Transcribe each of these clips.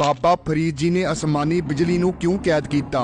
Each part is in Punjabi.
ਬਾਬਾ ਫਰੀਦ ਜੀ ਨੇ ਅਸਮਾਨੀ ਬਿਜਲੀ ਨੂੰ ਕਿਉਂ ਕੈਦ ਕੀਤਾ?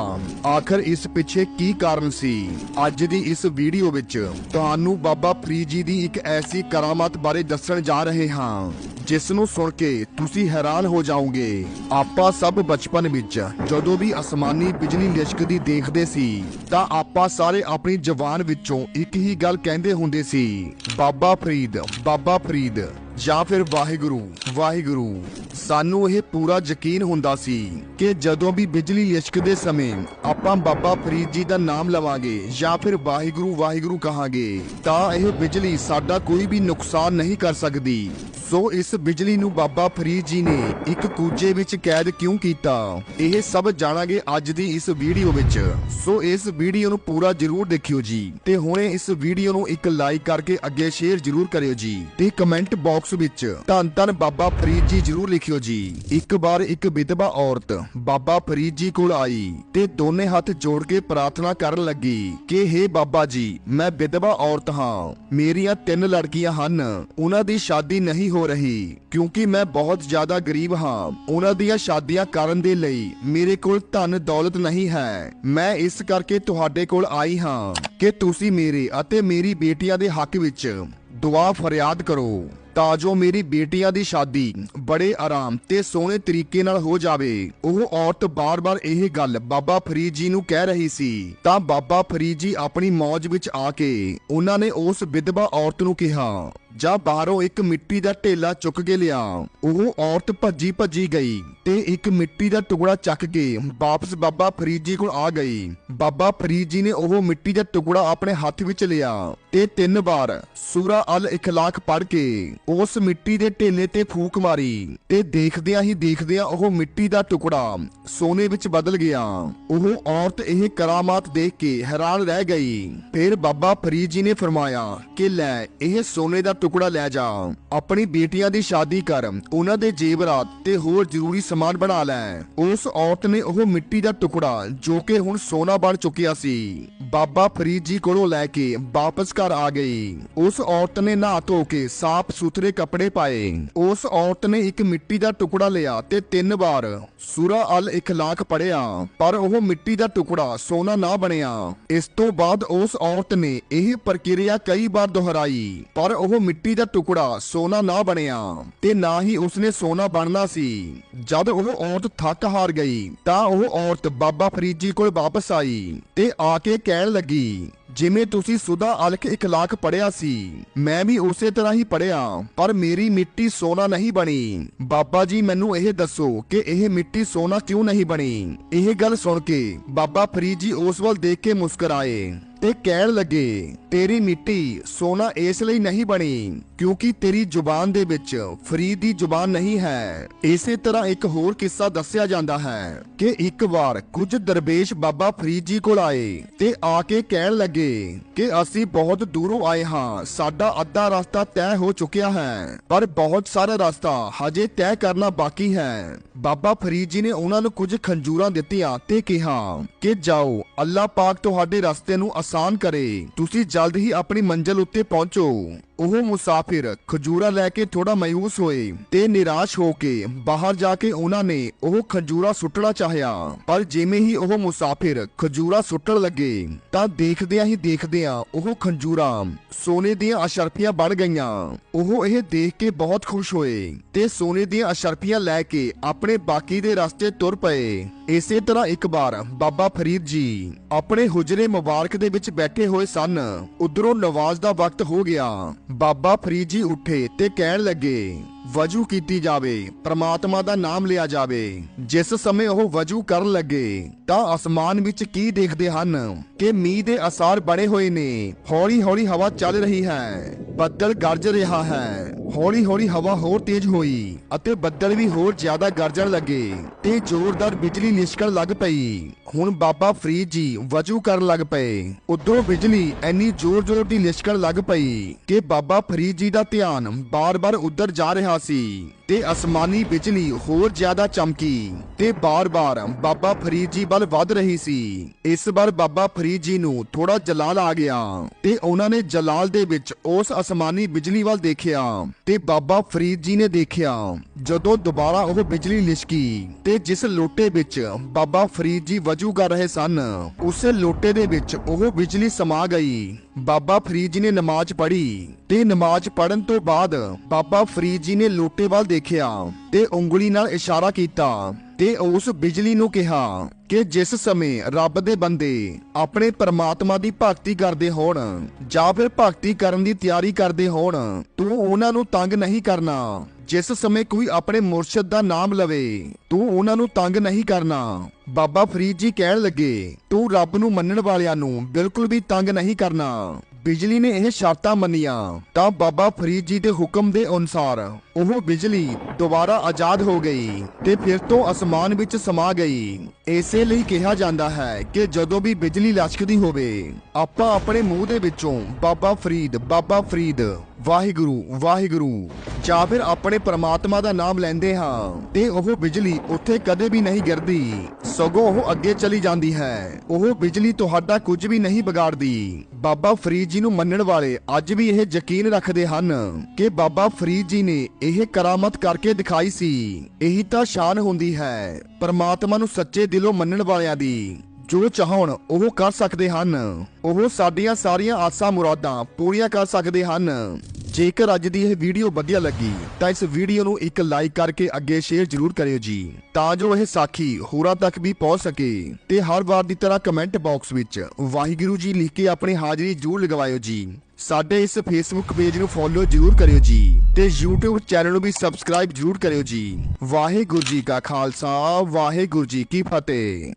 ਆਖਰ ਇਸ ਪਿੱਛੇ ਕੀ ਕਾਰਨ ਸੀ? ਅੱਜ ਦੀ ਇਸ ਵੀਡੀਓ ਵਿੱਚ ਤੁਹਾਨੂੰ ਬਾਬਾ ਫਰੀਦ ਜੀ ਦੀ ਇੱਕ ਐਸੀ ਕਰਾਮਾਤ ਬਾਰੇ ਦੱਸਣ ਜਾ ਰਹੇ ਹਾਂ, ਜਿਸ ਨੂੰ ਸੁਣ ਕੇ ਤੁਸੀਂ ਹੈਰਾਨ ਹੋ ਜਾਓਗੇ। ਆਪਾਂ ਸਭ ਬਚਪਨ ਵਿੱਚ ਜਦੋਂ ਵੀ ਅਸਮਾਨੀ ਬਿਜਲੀ ਲਿਸ਼ਕਦੀ ਦੇਖਦੇ ਸੀ, ਤਾਂ ਆਪਾਂ ਸਾਰੇ ਆਪਣੀ ਜ਼ੁਬਾਨ ਵਿੱਚੋਂ ਇੱਕ ਹੀ ਗੱਲ ਕਹਿੰਦੇ ਹੁੰਦੇ ਸੀ, ਬਾਬਾ ਫਰੀਦ ਬਾਬਾ ਫਰੀਦ। ਜਾਂ ਫਿਰ ਵਾਹਿਗੁਰੂ ਵਾਹਿਗੁਰੂ, ਸਾਨੂੰ ਇਹ ਪੂਰਾ ਯਕੀਨ ਹੁੰਦਾ ਸੀ ਕਿ ਜਦੋਂ ਵੀ ਬਿਜਲੀ ਲਿਸ਼ਕਦੇ ਸਮੇਂ ਆਪਾਂ ਬਾਬਾ ਫਰੀਦ ਜੀ ਦਾ ਨਾਮ ਲਵਾਂਗੇ ਜਾਂ ਫਿਰ ਵਾਹਿਗੁਰੂ ਵਾਹਿਗੁਰੂ ਕਹਾਂਗੇ, ਤਾਂ ਇਹ ਬਿਜਲੀ ਸਾਡਾ ਕੋਈ ਵੀ ਨੁਕਸਾਨ ਨਹੀਂ ਕਰ ਸਕਦੀ। ਸੋ ਇਸ ਬਿਜਲੀ ਨੂੰ ਬਾਬਾ ਫਰੀਦ ਜੀ ਨੇ ਇੱਕ ਕੂਜੇ ਵਿੱਚ ਕੈਦ ਕਿਉਂ ਕੀਤਾ? ਇਹ ਸਭ ਜਾਣਾਂਗੇ ਅੱਜ ਦੀ ਇਸ ਵੀਡੀਓ ਵਿੱਚ। ਸੋ ਇਸ ਵੀਡੀਓ ਨੂੰ ਪੂਰਾ ਜਰੂਰ ਦੇਖਿਓ ਜੀ। ਤੇ ਹੁਣੇ ਇਸ ਵੀਡੀਓ ਨੂੰ ਇੱਕ ਲਾਈਕ ਕਰਕੇ ਅੱਗੇ ਸ਼ੇਅਰ ਜਰੂਰ ਕਰਿਓ ਜੀ। ਤੇ ਕਮੈਂਟ ਬਾਕਸ ਵਿੱਚ। ਧੰਨ ਧੰਨ ਬਾਬਾ ਫਰੀਦ ਜੀ ਜਰੂਰ ਲਿਖਿਓ ਜੀ। ਇੱਕ ਵਾਰ ਇੱਕ ਵਿਧਵਾ ਔਰਤ ਬਾਬਾ ਫਰੀਦ ਜੀ ਕੋਲ ਆਈ ਤੇ ਦੋਨੇ ਹੱਥ ਜੋੜ ਕੇ ਪ੍ਰਾਰਥਨਾ ਕਰਨ ਲੱਗੀ ਕਿ हे ਬਾਬਾ ਜੀ, ਮੈਂ ਵਿਧਵਾ ਔਰਤ ਹਾਂ। ਮੇਰੀਆਂ ਤਿੰਨ ਲੜਕੀਆਂ ਹਨ। ਉਹਨਾਂ ਦੀ ਸ਼ਾਦੀ ਨਹੀਂ ਹੋ ਰਹੀ, ਕਿਉਂਕਿ ਮੈਂ ਬਹੁਤ ਜ਼ਿਆਦਾ ਗਰੀਬ ਹਾਂ। ਉਹਨਾਂ ਦੀਆਂ ਸ਼ਾਦੀਆਂ ਕਰਨ ਦੇ ਲਈ ਮੇਰੇ ਕੋਲ ਧਨ ਦੌਲਤ ਨਹੀਂ ਹੈ। ਮੈਂ ਇਸ ਕਰਕੇ ਤੁਹਾਡੇ ਕੋਲ ਆਈ ਹਾਂ ਕਿ ਤੁਸੀਂ ਮੇਰੇ ਅਤੇ ਮੇਰੀ ਬੇਟੀਆਂ ਦੇ ਹੱਕ ਵਿੱਚ ਦੁਆ ਫਰਿਆਦ ਕਰੋ। ਤਾਂ ਜੋ ਮੇਰੀ ਬੇਟੀਆਂ ਦੀ ਸ਼ਾਦੀ ਬੜੇ ਆਰਾਮ ਤੇ ਸੋਹਣੇ ਤਰੀਕੇ ਨਾਲ ਹੋ ਜਾਵੇ। ਉਹ ਔਰਤ ਬਾਰ-ਬਾਰ ਇਹ ਗੱਲ ਬਾਬਾ ਫਰੀਦ ਜੀ ਨੂੰ ਕਹਿ ਰਹੀ ਸੀ। ਤਾਂ ਬਾਬਾ ਫਰੀਦ ਜੀ ਆਪਣੀ ਮੌਜ ਵਿੱਚ ਆ ਕੇ ਉਹਨਾਂ ਨੇ ਉਸ ਵਿਧਵਾ ਔਰਤ ਨੂੰ ਕਿਹਾ ਜਾਂ ਬਾਹਰੋਂ ਇੱਕ ਮਿੱਟੀ ਦਾ ਢੇਲਾ ਚੁੱਕ ਕੇ ਲਿਆ। ਉਹ ਔਰਤ ਭੱਜੀ ਭੱਜੀ ਗਈ ਤੇ ਇੱਕ ਮਿੱਟੀ ਦਾ ਟੁਕੜਾ ਚੱਕ ਕੇ ਵਾਪਸ ਬਾਬਾ ਫਰੀਦ ਜੀ ਕੋਲ ਆ ਗਈ। ਬਾਬਾ ਫਰੀਦ ਜੀ ਨੇ ਉਹ ਮਿੱਟੀ ਦਾ ਟੁਕੜਾ ਆਪਣੇ ਹੱਥ ਵਿੱਚ ਲਿਆ ਤੇ ਤਿੰਨ ਵਾਰ ਸੂਰਾ ਅਲ ਇਖਲਾਕ ਪੜ੍ਹ ਕੇ ਉਸ ਮਿੱਟੀ ਦੇ ਢੇਲੇ ਤੇ ਫੂਕ ਮਾਰੀ ਤੇ ਦੇਖਦਿਆਂ ਹੀ ਦੇਖਦਿਆਂ ਉਹ ਮਿੱਟੀ ਦਾ ਟੁਕੜਾ ਸੋਨੇ ਵਿੱਚ ਬਦਲ ਗਿਆ। ਉਹ ਔਰਤ ਇਹ ਕਰਾਮਾਤ ਦੇਖ ਕੇ ਹੈਰਾਨ ਰਹਿ ਗਈ। ਫਿਰ ਬਾਬਾ ਫਰੀਦ ਜੀ ਨੇ ਫਰਮਾਇਆ ਕਿ ਲੈ, ਇਹ ਸੋਨੇ ਦਾ ਟੁਕੜਾ ਲੈ ਜਾ। ਆਪਣੀ ਬੇਟੀਆਂ ਦੀ ਸ਼ਾਦੀ ਕਰ। ਉਹਨਾਂ ਦੇ ਜੇਵਰਾਤ ਤੇ ਹੋਰ ਜ਼ਰੂਰੀ ਸਮਾਨ ਬਣਾ ਲੈ। ਉਸ ਔਰਤ ਨੇ ਉਹ ਮਿੱਟੀ ਦਾ ਟੁਕੜਾ, ਜੋ ਕਿ ਹੁਣ ਸੋਨਾ ਬਣ ਚੁੱਕਿਆ ਸੀ। ਬਾਬਾ ਫਰੀਦ ਜੀ ਕੋਲੋਂ ਲੈ ਕੇ ਵਾਪਸ ਘਰ ਆ ਗਈ। ਉਸ ਔਰਤ ਨੇ ਨਹਾ ਧੋ ਕੇ ਸਾਫ਼ ਸੁਥਰੇ ਕੱਪੜੇ ਪਾਏ। ਉਸ ਔਰਤ ਨੇ ਇੱਕ ਮਿੱਟੀ ਦਾ ਟੁਕੜਾ ਲਿਆ ਤੇ ਤਿੰਨ ਵਾਰ ਸੂਰਾ ਅਲ ਇਖਲਾਕ ਪੜਿਆ ਪਰ ਉਹ ਮਿੱਟੀ ਦਾ ਟੁਕੜਾ ਸੋਨਾ ਨਾ ਬਣਿਆ। ਇਸ ਤੋਂ ਬਾਅਦ ਉਸ ਔਰਤ ਨੇ ਇਹ ਪ੍ਰਕਿਰਿਆ ਕਈ ਵਾਰ ਦੁਹਰਾਈ, ਪਰ ਉਹ ਮਿੱਟੀ ਦਾ ਟੁਕੜਾ ਸੋਨਾ ਨਾ ਬਣਿਆ ਤੇ ਨਾ ਹੀ ਉਸਨੇ ਸੋਨਾ ਬਣਨਾ ਸੀ। ਜਦ ਉਹ ਔਰਤ ਥੱਕ ਹਾਰ ਗਈ ਤਾਂ ਉਹ ਔਰਤ ਬਾਬਾ ਫਰੀਦ ਜੀ ਕੋਲ ਵਾਪਸ ਆਈ ਤੇ ਆ ਕੇ ਕਹਿਣ ਲੱਗੀ ਜਿਵੇਂ ਤੁਸੀਂ ਸੁਦਾ ਅਲਖ ਇਖਲਾਕ ਪੜਿਆ ਸੀ, ਮੈਂ ਵੀ ਉਸੇ ਤਰ੍ਹਾਂ ਹੀ ਪੜਿਆ ਪਰ ਮੇਰੀ ਮਿੱਟੀ ਸੋਨਾ ਨਹੀਂ ਬਣੀ। ਬਾਬਾ ਜੀ ਮੈਨੂੰ ਇਹ ਦੱਸੋ ਕਿ ਇਹ ਮਿੱਟੀ ਸੋਨਾ ਕਿਉਂ ਨਹੀਂ ਬਣੀ? ਇਹ ਗੱਲ ਸੁਣ ਕੇ ਬਾਬਾ ਫਰੀਦ ਜੀ ਉਸ ਵੱਲ ਦੇਖ ਕੇ ਮੁਸਕਰਾਏ। ਤੇ ਕਹਿਣ ਲੱਗੇ, ਤੇਰੀ ਮਿੱਟੀ ਸੋਨਾ ਇਸ ਲਈ ਨਹੀਂ ਬਣੀ ਕਿਉਂਕਿ ਤੇਰੀ ਜ਼ੁਬਾਨ ਦੇ ਵਿੱਚ ਫਰੀਦ ਦੀ ਜ਼ੁਬਾਨ ਨਹੀਂ ਹੈ। ਇਸੇ ਤਰ੍ਹਾਂ ਇੱਕ ਹੋਰ ਕਿੱਸਾ ਦੱਸਿਆ ਜਾਂਦਾ ਹੈ ਕਿ ਇੱਕ ਵਾਰ ਕੁਝ ਦਰਵੇਸ਼ ਬਾਬਾ ਫਰੀਦ ਜੀ ਕੋਲ ਆਏ ਤੇ ਆ ਕੇ ਕਹਿਣ ਲੱਗੇ ਕਿ ਅਸੀਂ ਬਹੁਤ ਦੂਰੋਂ ਆਏ ਹਾਂ, ਸਾਡਾ ਅੱਧਾ ਰਸਤਾ ਤੈਅ ਹੋ ਚੁੱਕਿਆ ਹੈ, ਪਰ ਬਹੁਤ ਸਾਰਾ ਰਸਤਾ ਹਜੇ ਤੈਅ ਕਰਨਾ ਬਾਕੀ ਹੈ। ਬਾਬਾ ਫਰੀਦ ਜੀ ਨੇ ਉਹਨਾਂ ਨੂੰ ਕੁਝ ਖੰਜੂਰਾਂ ਦਿੱਤੀਆਂ ਤੇ ਕਿਹਾ ਕਿ ਜਾਓ, ਅੱਲਾਹ ਪਾਕ ਤੁਹਾਡੇ ਰਸਤੇ ਨੂੰ ਆਸਾਨ ਕਰੇ। ਤੁਸੀਂ ਜਲਦ ਹੀ ਆਪਣੀ ਮੰਜ਼ਿਲ ਉੱਤੇ ਪਹੁੰਚੋ। ਉਹ ਮੁਸਾਫਿਰ ਖਜੂਰਾ ਲੈ ਕੇ ਥੋੜਾ ਮਾਇੂਸ ਹੋਏ ਤੇ ਨਿਰਾਸ਼ ਹੋ ਕੇ ਬਾਹਰ ਜਾ ਕੇ ਉਹਨਾਂ ਨੇ ਉਹ ਖਜੂਰਾ ਸੁੱਟਣਾ ਚਾਹਿਆ। ਪਰ ਜਿਵੇਂ ਹੀ ਉਹ ਮੁਸਾਫਿਰ ਖਜੂਰਾ ਸੁੱਟਣ ਲੱਗੇ, ਤਾਂ ਦੇਖਦਿਆਂ ਹੀ ਦੇਖਦਿਆਂ ਉਹ ਖੰਜੂਰਾ ਸੋਨੇ ਦੀਆਂ ਅਸ਼ਰਫੀਆਂ ਬਣ ਗਈਆਂ। ਉਹ ਇਹ ਦੇਖ ਕੇ ਬਹੁਤ ਖੁਸ਼ ਹੋਏ ਤੇ ਸੋਨੇ ਦੀਆਂ ਅਸ਼ਰਫੀਆਂ ਲੈ ਕੇ ਆਪਣੇ ਬਾਕੀ ਦੇ ਰਸਤੇ ਤੁਰ ਪਏ। ਇਸੇ ਤਰ੍ਹਾਂ ਇੱਕ ਵਾਰ ਬਾਬਾ ਫਰੀਦ ਜੀ ਆਪਣੇ ਹੁਜਰੇ ਮੁਬਾਰਕ ਦੇ ਵਿੱਚ ਬੈਠੇ ਹੋਏ ਸਨ। ਉਧਰੋਂ ਨਵਾਜ਼ ਦਾ ਵਕਤ ਹੋ ਗਿਆ। ਬਾਬਾ ਫਰੀਦ ਜੀ ਉੱਠੇ ਤੇ ਕਹਿਣ ਲੱਗੇ, ਵਜੂ ਕੀਤੀ ਜਾਵੇ, ਪ੍ਰਮਾਤਮਾ ਦਾ ਨਾਮ ਲਿਆ ਜਾਵੇ। ਜਿਸ ਸਮੇਂ ਉਹ ਵਜੂ ਕਰਨ ਲੱਗੇ, ਤਾਂ ਅਸਮਾਨ ਵਿੱਚ ਕੀ ਦੇਖਦੇ ਹਨ? ਕਿ ਮੀਂਹ ਦੇ ਅਸਾਰ ਬਣੇ ਹੋਏ ਨੇ। ਹੌਲੀ ਹੌਲੀ ਹਵਾ ਚੱਲ ਰਹੀ ਹੈ। ਬੱਦਲ ਗਰਜ ਰਿਹਾ ਹੈ। ਹੌਲੀ ਹੌਲੀ ਹਵਾ ਹੋਰ ਤੇਜ਼ ਹੋਈ ਅਤੇ ਬੱਦਲ ਵੀ ਹੋਰ ਜ਼ਿਆਦਾ ਗਰਜਣ ਲੱਗੇ ਤੇ ਜ਼ੋਰਦਾਰ ਬਿਜਲੀ ਲਿਸ਼ਕਣ ਲੱਗ ਪਈ। ਹੁਣ ਬਾਬਾ ਫਰੀਦ ਜੀ ਵਜੂ ਕਰਨ ਲੱਗ ਪਏ। ਉਧਰੋਂ ਬਿਜਲੀ ਐਨੀ ਜ਼ੋਰ-ਜ਼ੋਰ ਦੀ ਲਿਸ਼ਕਣ ਲੱਗ ਪਈ ਕਿ ਬਾਬਾ ਫਰੀਦ ਜੀ ਦਾ ਧਿਆਨ ਬਾਰ-ਬਾਰ ਉੱਧਰ ਜਾ ਰਿਹਾ ਸੀ। ਤੇ ਅਸਮਾਨੀ ਬਿਜਲੀ ਹੋਰ ਜ਼ਿਆਦਾ ਚਮਕੀ ਤੇ ਬਾਰ-ਬਾਰ ਬਾਬਾ ਫਰੀਦ ਜੀ ਵੱਲ ਵੱਧ ਰਹੀ ਸੀ। ਇਸ ਵਾਰ ਬਾਬਾ ਫਰੀਦ ਜੀ ਨੂੰ ਥੋੜਾ ਜਲਾਲ ਆ ਗਿਆ ਤੇ ਉਹਨਾਂ ਨੇ ਜਲਾਲ ਦੇ ਵਿੱਚ ਉਸ ਅਸਮਾਨੀ ਬਿਜਲੀ ਵੱਲ ਦੇਖਿਆ ਤੇ ਬਾਬਾ ਫਰੀਦ ਜੀ ਨੇ ਦੇਖਿਆ ਜਦੋਂ ਦੁਬਾਰਾ ਉਹ ਬਿਜਲੀ ਲਿਸ਼ਕੀ ਤੇ ਜਿਸ ਲੋਟੇ ਵਿੱਚ ਬਾਬਾ ਫਰੀਦ ਜੀ ਵਜੂ ਕਰ ਰਹੇ ਸਨ, ਉਸੇ ਲੋਟੇ ਦੇ ਵਿੱਚ ਉਹ ਬਿਜਲੀ ਸਮਾ ਗਈ ਬਾਬਾ ਫਰੀਦ ਜੀ ਨੇ ਨਮਾਜ਼ ਪੜ੍ਹੀ ਤੇ ਨਮਾਜ਼ ਪੜਨ ਤੋਂ ਬਾਅਦ ਬਾਬਾ ਫਰੀਦ ਜੀ ਨੇ ਲੋਟੇ ਵੱਲ ਦੇਖਿਆ ਤੇ ਉਂਗਲੀ ਨਾਲ ਇਸ਼ਾਰਾ ਕੀਤਾ ਤੇ ਉਸ ਬਿਜਲੀ ਨੂੰ ਕਿਹਾ ਕਿ ਜਿਸ ਸਮੇਂ ਰੱਬ ਦੇ ਬੰਦੇ ਆਪਣੇ ਪਰਮਾਤਮਾ ਦੀ ਭਗਤੀ ਕਰਦੇ ਹੋਣ ਜਾਂ ਫਿਰ ਭਗਤੀ ਕਰਨ ਦੀ ਤਿਆਰੀ ਕਰਦੇ ਹੋਣ, ਤੂੰ ਉਹਨਾਂ ਨੂੰ ਤੰਗ ਨਹੀਂ ਕਰਨਾ। ਜਿਸ ਸਮੇਂ ਕੋਈ ਆਪਣੇ ਮੁਰਸ਼ਿਦ ਦਾ ਨਾਮ ਲਵੇ, ਤੂੰ ਉਹਨਾਂ ਨੂੰ ਤੰਗ ਨਹੀਂ ਕਰਨਾ। ਬਾਬਾ ਫਰੀਦ ਜੀ ਕਹਿਣ ਲੱਗੇ, ਤੂੰ ਰੱਬ ਨੂੰ ਮੰਨਣ ਵਾਲਿਆਂ ਨੂੰ ਬਿਲਕੁਲ ਵੀ ਤੰਗ ਨਹੀਂ ਕਰਨਾ। ਬਿਜਲੀ ਨੇ ਇਹ ਸ਼ਰਤਾਂ ਮੰਨੀਆਂ, ਤਾਂ ਬਾਬਾ ਫਰੀਦ ਜੀ ਦੇ ਹੁਕਮ ਦੇ ਅਨੁਸਾਰ ਉਹ ਬਿਜਲੀ ਦੁਬਾਰਾ ਆਜ਼ਾਦ ਹੋ ਗਈ ਤੇ ਫਿਰ ਤੋਂ ਅਸਮਾਨ ਵਿੱਚ ਸਮਾ ਗਈ। ਇਸੇ ਲਈ ਕਿਹਾ ਜਾਂਦਾ ਹੈ ਕਿ ਜਦੋਂ ਵੀ ਬਿਜਲੀ ਲਸ਼ਕਦੀ ਹੋਵੇ, ਆਪਾਂ ਆਪਣੇ ਮੂੰਹ ਦੇ ਵਿੱਚੋਂ ਬਾਬਾ ਫਰੀਦ ਬਾਬਾ ਫਰੀਦ, ਵਾਹਿਗੁਰੂ ਵਾਹਿਗੁਰੂ ਜਾਂ ਫਿਰ ਆਪਣੇ ਪ੍ਰਮਾਤਮਾ ਦਾ ਨਾਮ ਲੈਂਦੇ ਹਾਂ ਤੇ ਉਹ ਬਿਜਲੀ ਉੱਥੇ ਕਦੇ ਵੀ ਨਹੀਂ ਗਿਰਦੀ। ਸਗੋਂ ਉਹ ਅੱਗੇ ਚਲੀ ਜਾਂਦੀ ਹੈ। ਉਹ ਬਿਜਲੀ ਤੁਹਾਡਾ ਕੁਝ ਵੀ ਨਹੀਂ ਵਿਗਾੜਦੀ। ਬਾਬਾ ਫਰੀਦ ਜੀ ਨੂੰ ਮੰਨਣ ਵਾਲੇ ਅੱਜ ਵੀ ਇਹ ਯਕੀਨ ਰੱਖਦੇ ਹਨ ਕਿ ਬਾਬਾ ਫਰੀਦ ਜੀ ਨੇ ਇਹ ਕਰਾਮਤ ਕਰਕੇ ਦਿਖਾਈ ਸੀ। ਇਹੀ ਤਾਂ ਸ਼ਾਨ ਹੁੰਦੀ ਹੈ ਪਰਮਾਤਮਾ ਨੂੰ ਸੱਚੇ ਦਿਲੋਂ ਮੰਨਣ ਵਾਲਿਆਂ ਦੀ। ਜੋ ਚਾਹਣ ਉਹ ਕਰ ਸਕਦੇ ਹਨ। ਉਹ ਸਾਡੀਆਂ ਸਾਰੀਆਂ ਆਸਾਂ ਮੁਰਾਦਾਂ ਪੂਰੀਆਂ ਕਰ ਸਕਦੇ ਹਨ। ਜੇਕਰ ਅੱਜ ਦੀ ਇਹ ਵੀਡੀਓ ਵਧੀਆ ਲੱਗੀ, ਤਾਂ ਇਸ ਵੀਡੀਓ ਨੂੰ ਇੱਕ ਲਾਈਕ ਕਰਕੇ ਅੱਗੇ ਸ਼ੇਅਰ ਜ਼ਰੂਰ ਕਰਿਓ ਜੀ, ਤਾਂ ਜੋ ਇਹ ਸਾਖੀ ਹੋਰਾਂ ਤੱਕ ਵੀ ਪਹੁੰਚ ਸਕੇ। ਤੇ ਹਰ ਵਾਰ ਦੀ ਤਰ੍ਹਾਂ ਕਮੈਂਟ ਬਾਕਸ ਵਿੱਚ ਵਾਹਿਗੁਰੂ ਜੀ ਲਿਖ ਕੇ ਆਪਣੀ ਹਾਜ਼ਰੀ ਜ਼ਰੂਰ ਲਗਵਾਇਓ ਜੀ। ਸਾਡੇ ਇਸ ਫੇਸਬੁੱਕ ਪੇਜ ਨੂੰ ਫੋਲੋ ਜ਼ਰੂਰ ਕਰਿਓ ਜੀ, ਤੇ YouTube ਚੈਨਲ ਨੂੰ ਵੀ ਸਬਸਕ੍ਰਾਈਬ ਜ਼ਰੂਰ ਕਰਿਓ ਜੀ। ਵਾਹਿਗੁਰੂ ਜੀ ਕਾ ਖਾਲਸਾ, ਵਾਹਿਗੁਰੂ ਜੀ ਕੀ ਫਤਿਹ।